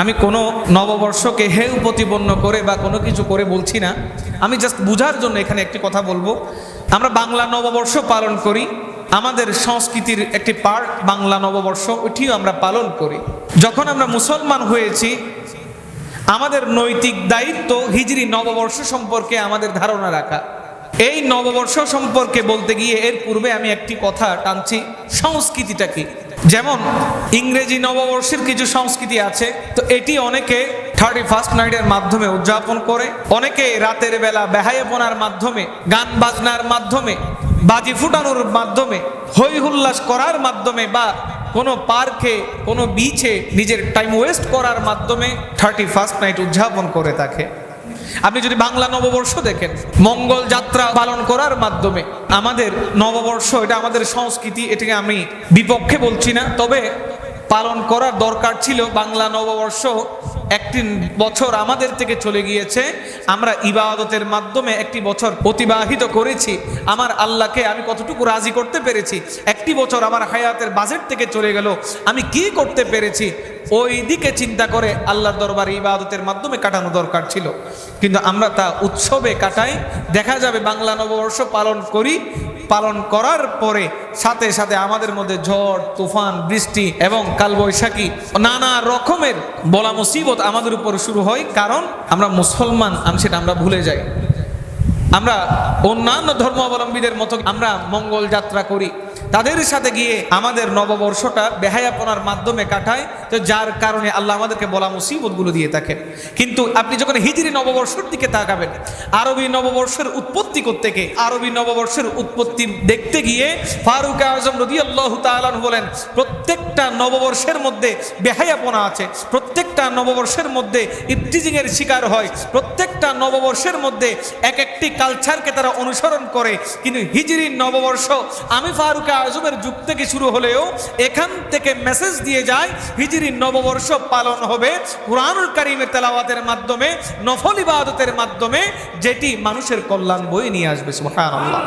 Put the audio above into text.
আমি কোনো নববর্ষকে হেউ প্রতিপন্ন করে বা কোনো কিছু করে বলছি না। আমি জাস্ট বুঝার জন্য এখানে একটি কথা বলব। আমরা বাংলা নববর্ষ পালন করি। আমাদের সংস্কৃতির একটি পার্ট বাংলা নববর্ষ, ওইটিও আমরা পালন করি। যখন আমরা মুসলমান হয়েছি, আমাদের নৈতিক দায়িত্ব হিজরি নববর্ষ সম্পর্কে আমাদের ধারণা রাখা। এই নববর্ষ সম্পর্কে বলতে গিয়ে এর পূর্বে আমি একটি কথা টানছি, সংস্কৃতিটা কি? যেমন ইংরেজি নববর্ষের কিছু সংস্কৃতি আছে, তো এটি অনেকে থার্টি ফার্স্ট নাইটের মাধ্যমে উদযাপন করে, অনেকে রাতের বেলা বেহায়াপনার মাধ্যমে, গান বাজনার মাধ্যমে, বাজি ফুটানোর মাধ্যমে হই হুল্লাস করার মাধ্যমে বা কোনো পার্কে, কোনো বিচে নিজের টাইম ওয়েস্ট করার মাধ্যমে থার্টি ফার্স্ট নাইট উদযাপন করে থাকে। আপনি যদি বাংলা নববর্ষ দেখেন, মঙ্গল যাত্রা পালন করার মাধ্যমে আমাদের নববর্ষ, এটা আমাদের সংস্কৃতি, এটাকে আমি বিপক্ষে বলছি না, তবে পালন করার দরকার ছিল বাংলা নববর্ষ একটি বছর আমাদের থেকে চলে গিয়েছে। আমরা ইবাদতের মাধ্যমে একটি বছর অতিবাহিত করেছি। আমার আল্লাহকে আমি কতটুকু রাজি করতে পেরেছি? একটি বছর আমার হায়াতের বাজেট থেকে চলে গেল। আমি কি করতে পেরেছি? ওই দিকে চিন্তা করে আল্লাহর দরবারে ইবাদতের মাধ্যমে কাটানো দরকার ছিল। কিন্তু আমরা তা উৎসবে কাটাই। দেখা যাবে বাংলা নববর্ষ পালন করি। পালন করার পরে সাথে সাথে আমাদের মধ্যে ঝড়, তুফান, বৃষ্টি এবং কালবৈশাখী নানা রকমের বলা মুসিবত আমাদের উপর শুরু হয়। কারণ আমরা মুসলমান, আমি সেটা আমরা ভুলে যাই। আমরা অন্যান্য ধর্মাবলম্বীদের মতো আমরা মঙ্গল যাত্রা করি। তাদের সাথে গিয়ে আমাদের নববর্ষটা বেহায়াপনার মাধ্যমে কাটায়। তো যার কারণে আল্লাহ আমাদেরকে বলা মুসিবতগুলো দিয়ে থাকেন কিন্তু আপনি যখন হিজরি নববর্ষের দিকে তাকাবেন, আরবি নববর্ষের উৎপত্তি করতে গিয়ে আরবি নববর্ষের উৎপত্তি দেখতে গিয়ে ফারুক আজম রদি আল্লাহ তালান বলেন, প্রত্যেকটা নববর্ষের মধ্যে বেহায়াপনা আছে, প্রত্যেকটা নববর্ষের মধ্যে ইফটিজিং এর শিকার হয়, প্রত্যেকটা নববর্ষের মধ্যে এক একটি কালচারকে তারা অনুসরণ করে। কিন্তু হিজরি নববর্ষ, আমি ফারুক আজমের যুগ থেকে শুরু হলেও এখান থেকে মেসেজ দিয়ে যায়, হিজরি নববর্ষ পালন হবে কোরআনুল কারিমের তেলাওয়াতের মাধ্যমে, নফল ইবাদতের মাধ্যমে, যেটি মানুষের কল্যাণ বই বয়ে নিয়ে আসবে সুহান আল্লাহ